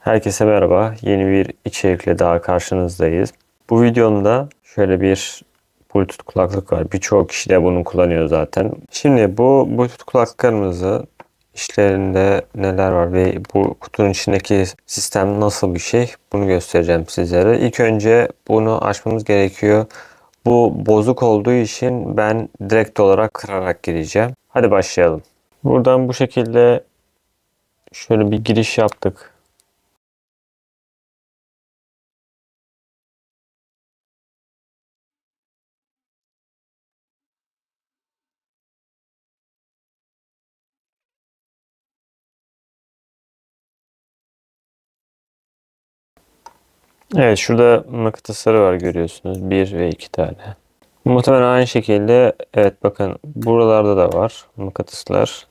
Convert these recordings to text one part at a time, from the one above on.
Herkese merhaba. Yeni bir içerikle daha karşınızdayız. Bu videomda şöyle bir Bluetooth kulaklık var. Birçok kişi de bunu kullanıyor zaten. Şimdi bu Bluetooth kulaklıklarımızı işlerinde neler var ve bu kutunun içindeki sistem nasıl bir şey bunu göstereceğim sizlere. İlk önce bunu açmamız gerekiyor. Bu bozuk olduğu için ben direkt olarak kırarak gireceğim. Hadi başlayalım. Buradan bu şekilde şöyle bir giriş yaptık. Evet şurada mıknatısları var görüyorsunuz. Bir ve iki tane. Muhtemelen aynı şekilde evet bakın buralarda da var mıknatıslar.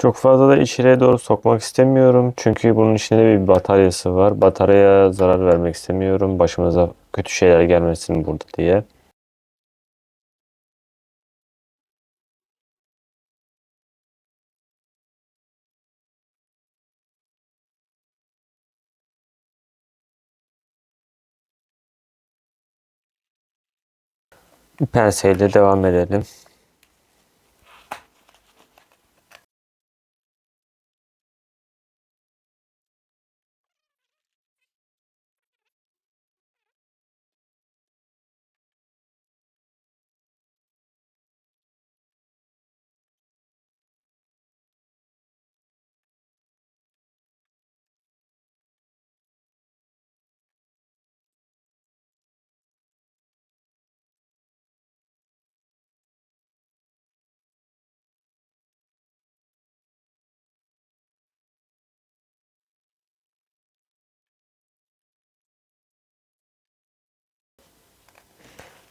Çok fazla da içeriye doğru sokmak istemiyorum. Çünkü bunun içinde bir bataryası var. Bataryaya zarar vermek istemiyorum. Başımıza kötü şeyler gelmesin burada diye. Penseyle devam edelim.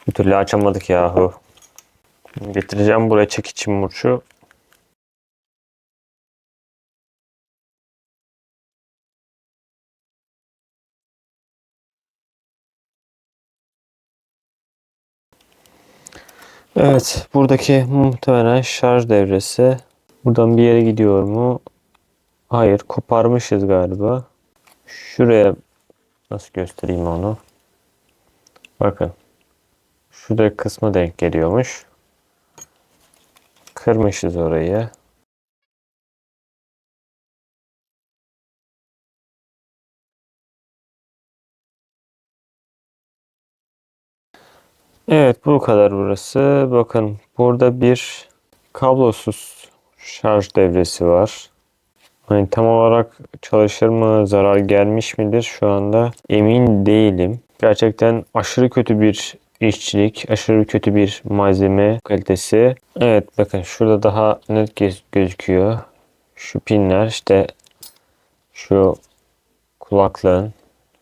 Bir türlü açamadık yahu. Getireceğim buraya çekiç murçu. Evet, buradaki muhtemelen şarj devresi. Buradan bir yere gidiyor mu? Hayır, koparmışız galiba. Şuraya nasıl göstereyim onu? Bakın. Şurada kısmı denk geliyormuş. Kırmışız orayı. Evet bu kadar burası. Bakın burada bir kablosuz şarj devresi var. Hani tam olarak çalışır mı, zarar gelmiş midir şu anda emin değilim. Gerçekten aşırı kötü bir işçilik, aşırı kötü bir malzeme kalitesi. Evet bakın şurada daha net gözüküyor. Şu pinler işte şu kulaklığın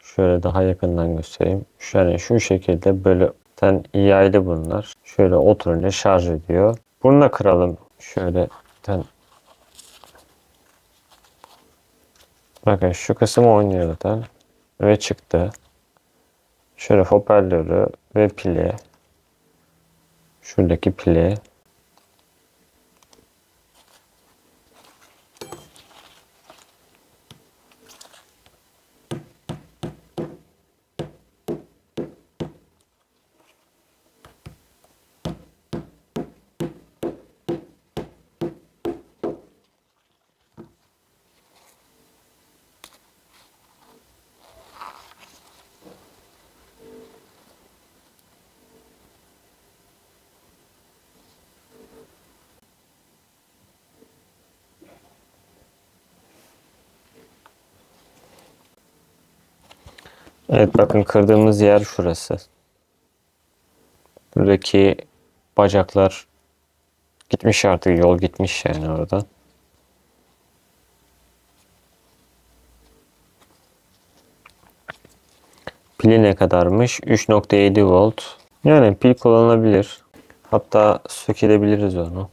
şöyle daha yakından göstereyim. Şöyle şu şekilde böyle Zaten yaylı bunlar. Şöyle oturunca şarj ediyor. Bunu da kıralım. Şöyle zaten Bakın şu kısım oynuyor zaten. Ve çıktı. Şöyle hoparlörü ve pili. Şuradaki pili. Evet bakın kırdığımız yer şurası. Buradaki bacaklar gitmiş artık yol gitmiş yani orada. Pili ne kadarmış? 3.7 volt. Yani pil kullanılabilir. Hatta sökebiliriz onu.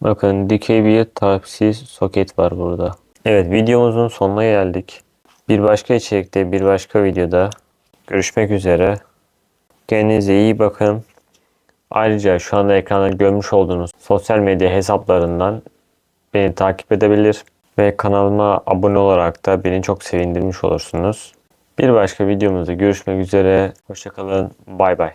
Bakın dikey bir Type-C soket var burada. Evet videomuzun sonuna geldik. Bir başka içerikte bir başka videoda görüşmek üzere. Kendinize iyi bakın. Ayrıca şu anda ekranda görmüş olduğunuz sosyal medya hesaplarından beni takip edebilir ve kanalıma abone olarak da beni çok sevindirmiş olursunuz. Bir başka videomuzda görüşmek üzere. Hoşçakalın. Bay bay.